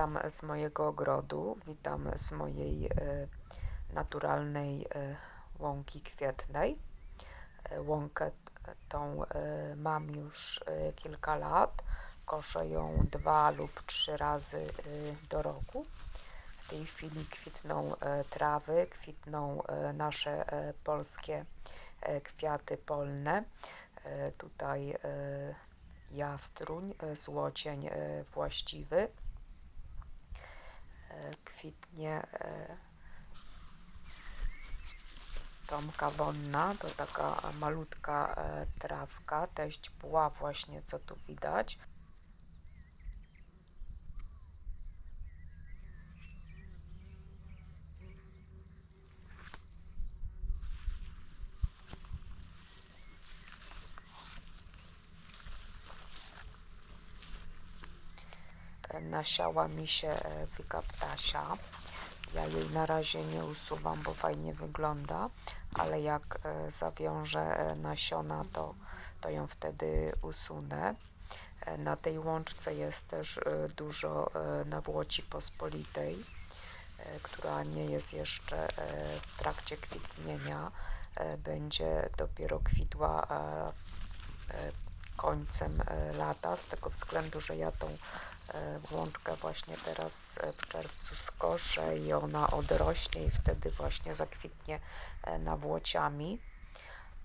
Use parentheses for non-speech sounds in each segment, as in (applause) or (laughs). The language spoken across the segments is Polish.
Witam z mojego ogrodu, witam z mojej e, naturalnej e, łąki kwietnej. E, łąkę tą mam już kilka lat. Koszę ją dwa lub trzy razy do roku. W tej chwili kwitną trawy, kwitną nasze polskie kwiaty polne. Tutaj jastruń, złocień właściwy kwitnie e, tomka wonna, to taka malutka e, trawka, teść była właśnie, co tu widać. Nasiała mi się e, wykaptasia. Ja jej na razie nie usuwam, bo fajnie wygląda, ale jak e, zawiążę e, nasiona, to, to ją wtedy usunę. Na tej łączce jest też dużo nawłoci pospolitej, która nie jest jeszcze w trakcie kwitnienia. Będzie dopiero kwitła końcem lata, z tego względu, że ja tą łączkę właśnie teraz e, w czerwcu skoszę i ona odrośnie i wtedy właśnie zakwitnie e, nawłociami.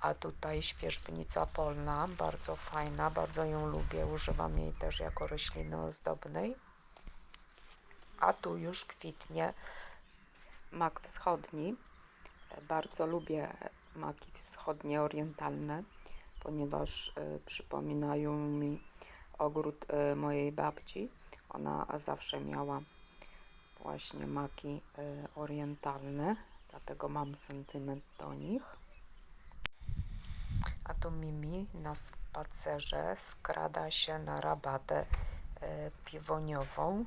A tutaj świeżbnica polna, bardzo fajna, bardzo ją lubię, używam jej też jako rośliny ozdobnej. A tu już kwitnie mak wschodni. E, bardzo lubię maki wschodnie orientalne, ponieważ przypominają mi ogród e, mojej babci. Ona zawsze miała właśnie maki e, orientalne, dlatego mam sentyment do nich. A tu Mimi na spacerze skrada się na rabatę e, piwoniową.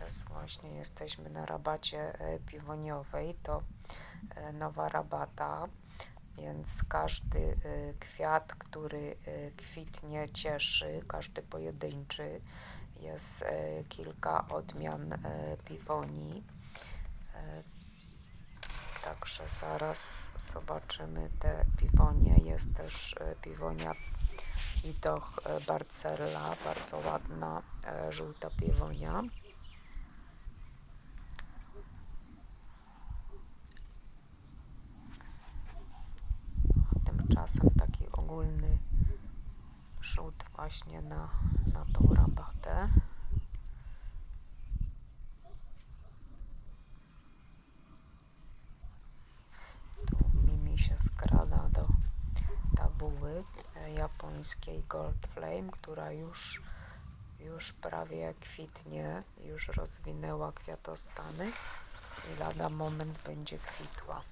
Jest, właśnie jesteśmy na rabacie piwoniowej. To nowa rabata więc każdy y, kwiat, który y, kwitnie, cieszy, każdy pojedynczy. Jest y, kilka odmian piwonii. Także zaraz zobaczymy te piwonie. Jest też piwonia Idoch Barcella, bardzo ładna żółta piwonia. czasem taki ogólny rzut właśnie na, na tą rabatę. Tu Mimi się skrada do tabuły japońskiej Gold Flame, która już, już prawie kwitnie, już rozwinęła kwiatostany i lada moment będzie kwitła.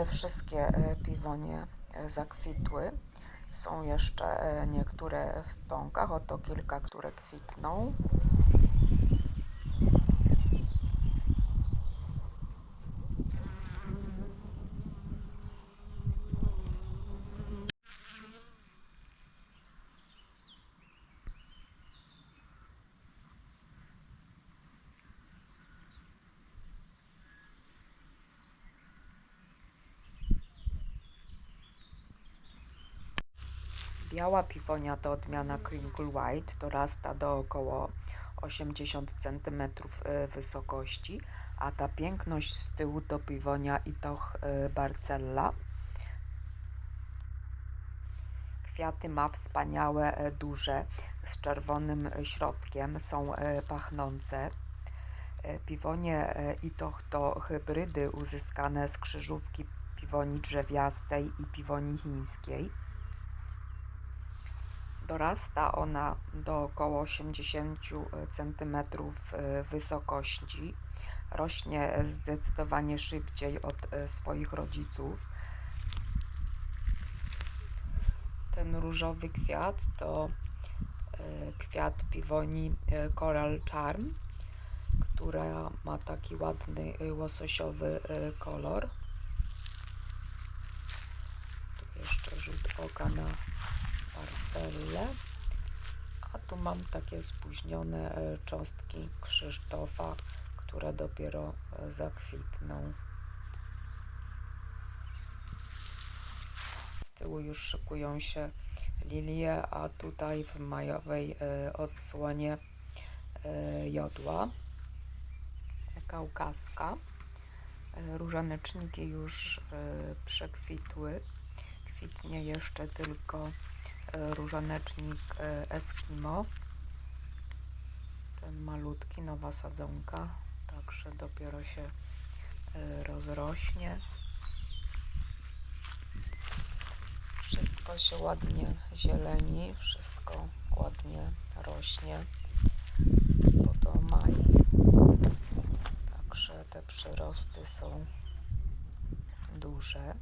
Nie wszystkie e, piwonie e, zakwitły. Są jeszcze e, niektóre w pąkach, oto kilka, które kwitną. Biała piwonia to odmiana Crinkle White, dorasta do około 80 cm wysokości, a ta piękność z tyłu to piwonia Itoch e, Barcella. Kwiaty ma wspaniałe, e, duże, z czerwonym środkiem, są pachnące. Piwonie Itoch to hybrydy uzyskane z krzyżówki piwoni drzewiastej i piwoni chińskiej. Dorasta ona do około 80 cm wysokości. Rośnie zdecydowanie szybciej od e, swoich rodziców. Ten różowy kwiat to e, kwiat piwoni e, Coral Charm, która ma taki ładny e, łososiowy e, kolor. Tu jeszcze rzut oka na A tu mam takie spóźnione e, cząstki Krzysztofa, które dopiero e, zakwitną. Z tyłu już szykują się lilie, a tutaj w majowej e, odsłonie jodła kaukaska. Różaneczniki już przekwitły. Kwitnie jeszcze tylko różanecznik e, Eskimo. Ten malutki, nowa sadzonka, także dopiero się e, rozrośnie. Wszystko się ładnie zieleni, wszystko ładnie rośnie, bo to maj. Także te przyrosty są duże.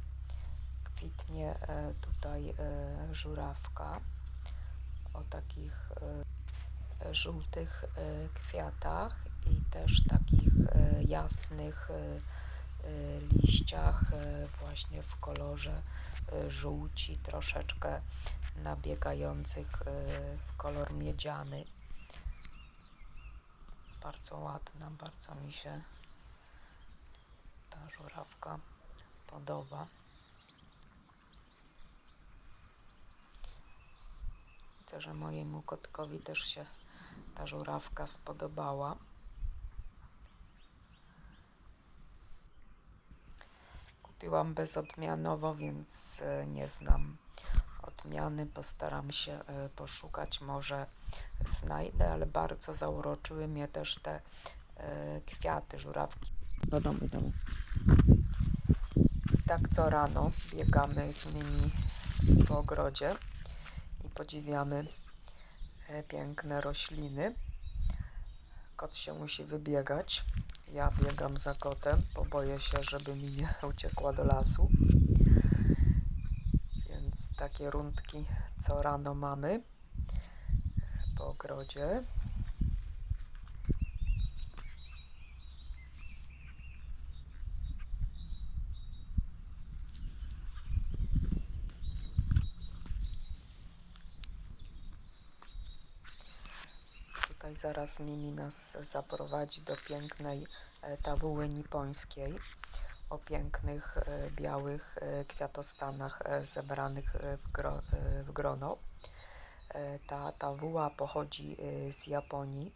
Kwitnie e, tutaj e, żurawka o takich e, żółtych kwiatach i też takich jasnych liściach, właśnie w kolorze żółci, troszeczkę nabiegających w kolor miedziany. Bardzo ładna, bardzo mi się ta żurawka podoba. Widzę, że mojemu kotkowi też się ta żurawka spodobała. Kupiłam bezodmianowo, więc e, nie znam odmiany. Postaram się e, poszukać, może znajdę, ale bardzo zauroczyły mnie też te e, kwiaty żurawki. Do domu, domu. Tak co rano biegamy z nimi po ogrodzie i podziwiamy e, piękne rośliny. Kot się musi wybiegać. Ja biegam za kotem, bo boję się, żeby mi nie (laughs) uciekła do lasu. Więc takie rundki co rano mamy po ogrodzie. Zaraz Mimi nas zaprowadzi do pięknej e, tawuły nipońskiej o pięknych e, białych e, kwiatostanach zebranych w, gro, w grono. Ta tawuła pochodzi z Japonii.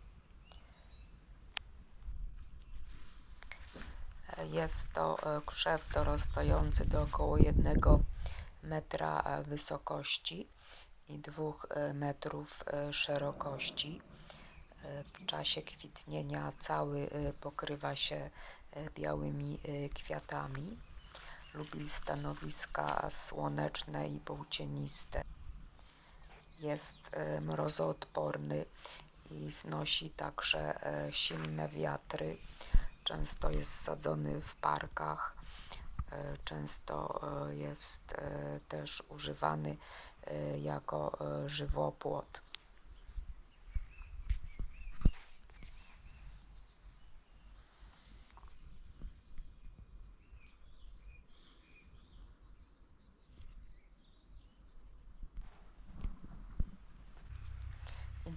Jest to krzew dorastający do około jednego metra wysokości i dwóch e, metrów szerokości. W czasie kwitnienia cały e, pokrywa się e, białymi e, kwiatami. Lubi stanowiska słoneczne i półcieniste. Jest mrozoodporny i znosi także silne wiatry. Często jest sadzony w parkach często jest też używany jako żywopłot.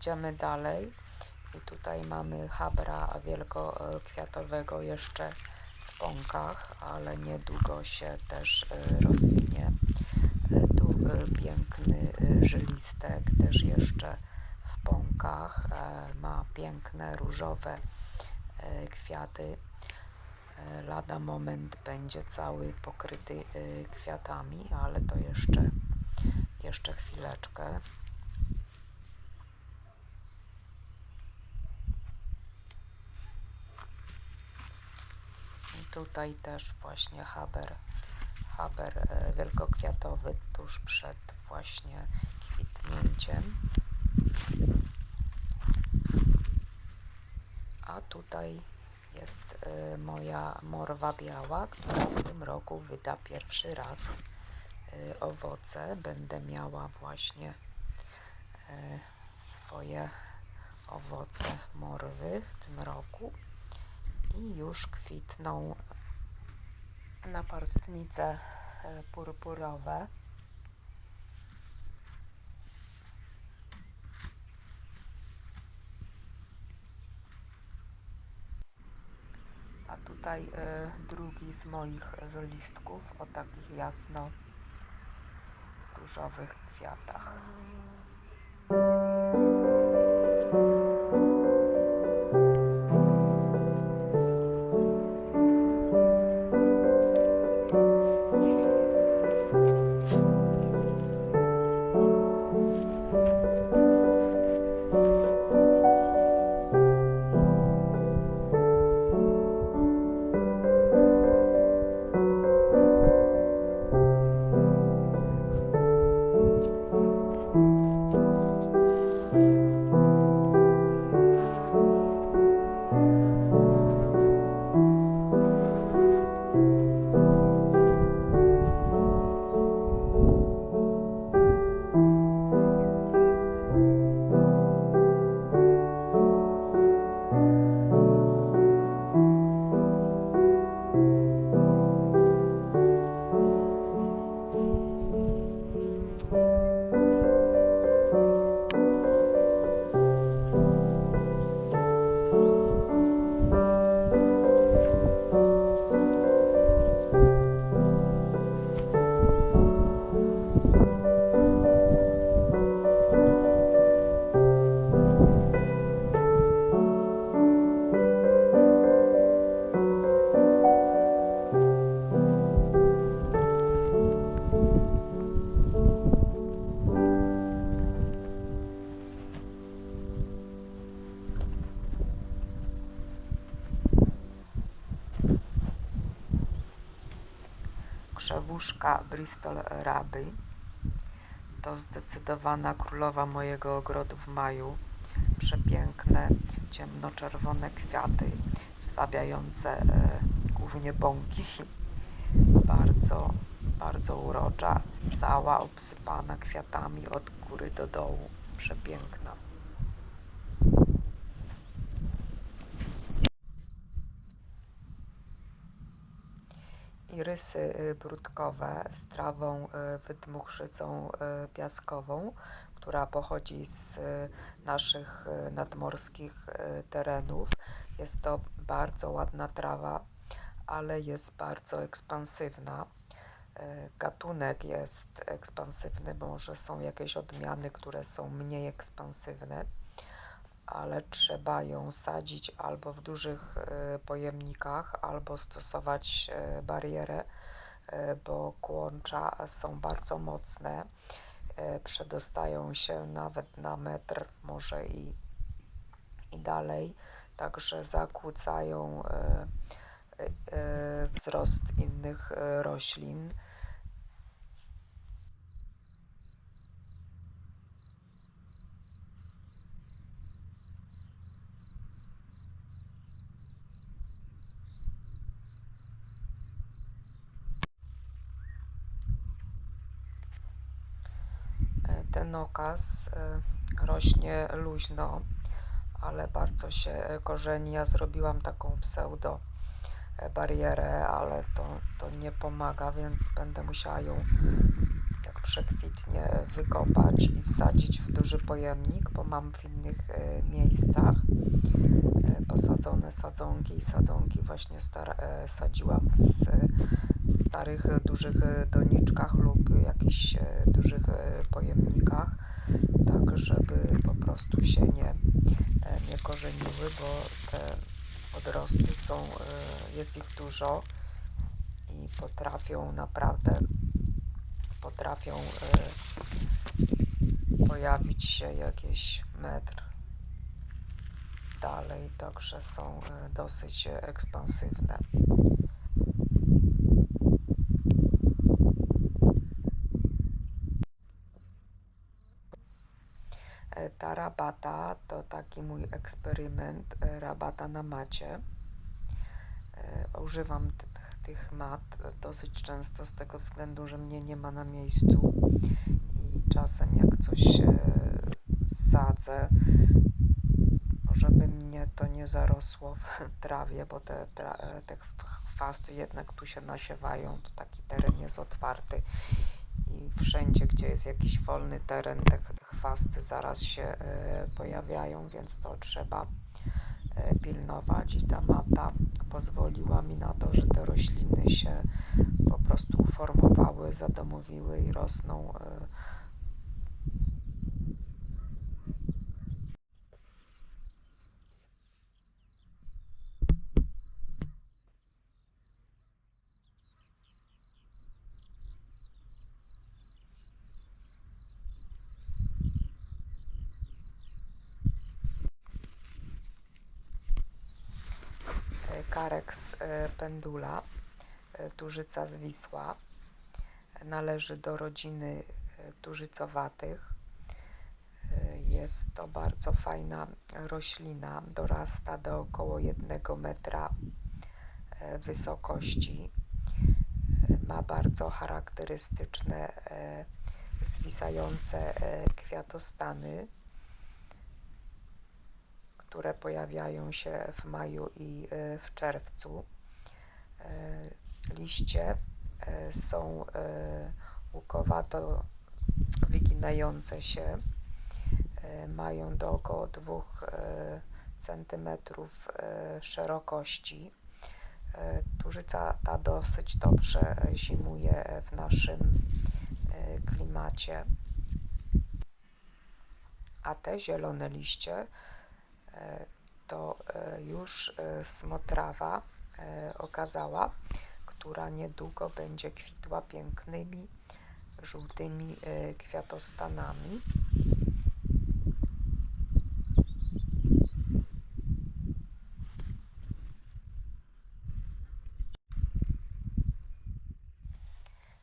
Idziemy dalej i tutaj mamy habra wielkokwiatowego jeszcze w pąkach, ale niedługo się też e, rozwinie. E, Tu e, piękny żylistek też jeszcze w pąkach. Ma piękne różowe kwiaty. Lada moment będzie cały pokryty kwiatami, ale to jeszcze, jeszcze chwileczkę. I tutaj też właśnie haber, haber e, wielkokwiatowy tuż przed właśnie kwitnięciem. A tutaj jest e, moja morwa biała, która w tym roku wyda pierwszy raz e, owoce. Będę miała właśnie swoje owoce morwy w tym roku i już kwitną naparstnice e, purpurowe. A tutaj e, drugi z moich żelistków o takich jasno różowych kwiatach. Bristol Raby to zdecydowana królowa mojego ogrodu w maju. Przepiękne, ciemnoczerwone kwiaty, zwabiające e, głównie bąki. (laughs) Bardzo, bardzo urocza, cała obsypana kwiatami od góry do dołu. Przepiękna. Irysy y, brudkowe z trawą y, wydmuchrzycą y, piaskową, która pochodzi z naszych nadmorskich terenów. Jest to bardzo ładna trawa, ale jest bardzo ekspansywna. Gatunek jest ekspansywny, może są jakieś odmiany, które są mniej ekspansywne, ale trzeba ją sadzić albo w dużych y, pojemnikach, albo stosować y, barierę, y, bo kłącza są bardzo mocne. Przedostają się nawet na metr, może i, i dalej, także zakłócają wzrost innych roślin. Enokas y, rośnie luźno, ale bardzo się e, korzeni. Ja zrobiłam taką pseudo e, barierę, ale to, to nie pomaga, więc będę musiała ją jak przekwitnie wykopać i wsadzić w duży pojemnik, bo mam w innych e, miejscach e, posadzone sadzonki i sadzonki właśnie e, sadziłam z e, starych, e, dużych e, doniczkach lub jakichś e, dużych pojemnikach, tak żeby po prostu się nie, nie korzeniły, bo te odrosty są, jest ich dużo i potrafią naprawdę potrafią pojawić się jakieś metr dalej, także są dosyć ekspansywne. E, Ta rabata to taki mój eksperyment, e, rabata na macie. E, Używam tych mat dosyć często z tego względu, że mnie nie ma na miejscu i czasem jak coś e, sadzę, żeby mnie to nie zarosło w (laughs) trawie, bo te, te chwasty jednak tu się nasiewają, to taki teren jest otwarty i wszędzie, gdzie jest jakiś wolny teren, te ch- chwasty zaraz się e, pojawiają, więc to trzeba e, pilnować i ta mata pozwoliła mi na to, że te rośliny się po prostu uformowały, zadomowiły i rosną. E, Carex e, pendula, e, tużyca zwisła. Należy do rodziny e, tużycowatych. Jest to bardzo fajna roślina, dorasta do około 1 metra wysokości. Ma bardzo charakterystyczne zwisające kwiatostany, które pojawiają się w maju i e, w czerwcu. E, Liście e, są łukowato wyginające się. Mają do około 2 cm szerokości. Tużyca ta dosyć dobrze zimuje w naszym klimacie. A te zielone liście to e, już e, smotrawa e, okazała, która niedługo będzie kwitła pięknymi żółtymi e, kwiatostanami.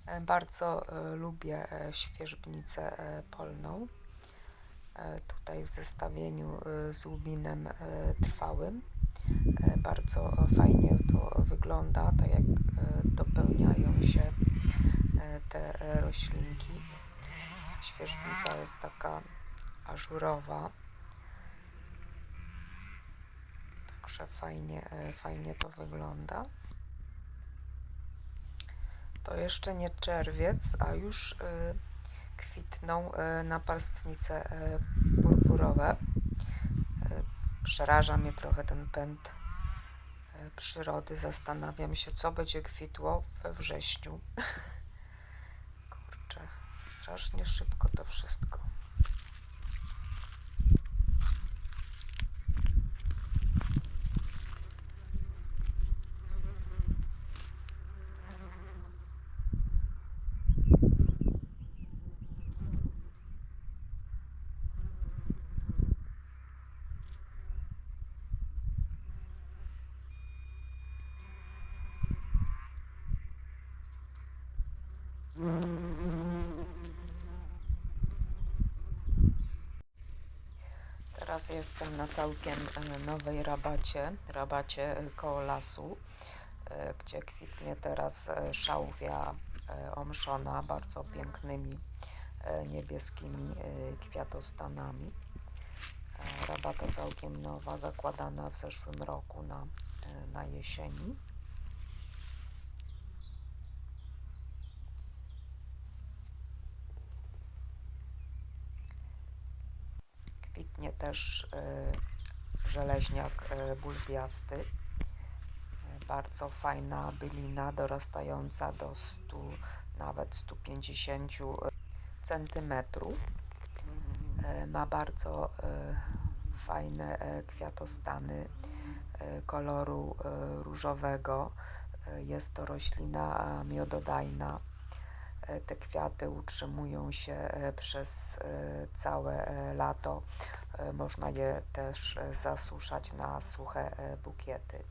E, Bardzo e, lubię e, świeżbnicę e, polną. E, Tutaj w zestawieniu e, z łubinem e, trwałym. Bardzo fajnie to wygląda, tak jak dopełniają się te roślinki. Świeżbnica jest taka ażurowa. Także fajnie, fajnie to wygląda. To jeszcze nie czerwiec, a już kwitną y, napastnice y, purpurowe. Y, Przeraża mnie trochę ten pęd przyrody. Zastanawiam się, co będzie kwitło we wrześniu. (laughs) Kurczę, strasznie szybko to wszystko. Teraz jestem na całkiem e, nowej rabacie, rabacie e, koło lasu, e, gdzie kwitnie teraz szałwia omszona bardzo pięknymi niebieskimi kwiatostanami. Rabata całkiem nowa, zakładana w zeszłym roku na, na jesieni. Kwitnie też e, żeleźniak e, bulbiasty. E, Bardzo fajna bylina dorastająca do 100, nawet 150 centymetrów. E, Ma bardzo fajne kwiatostany koloru różowego. Jest to roślina miododajna. E, Te kwiaty utrzymują się e, przez e, całe lato. Można je też zasuszać na suche bukiety.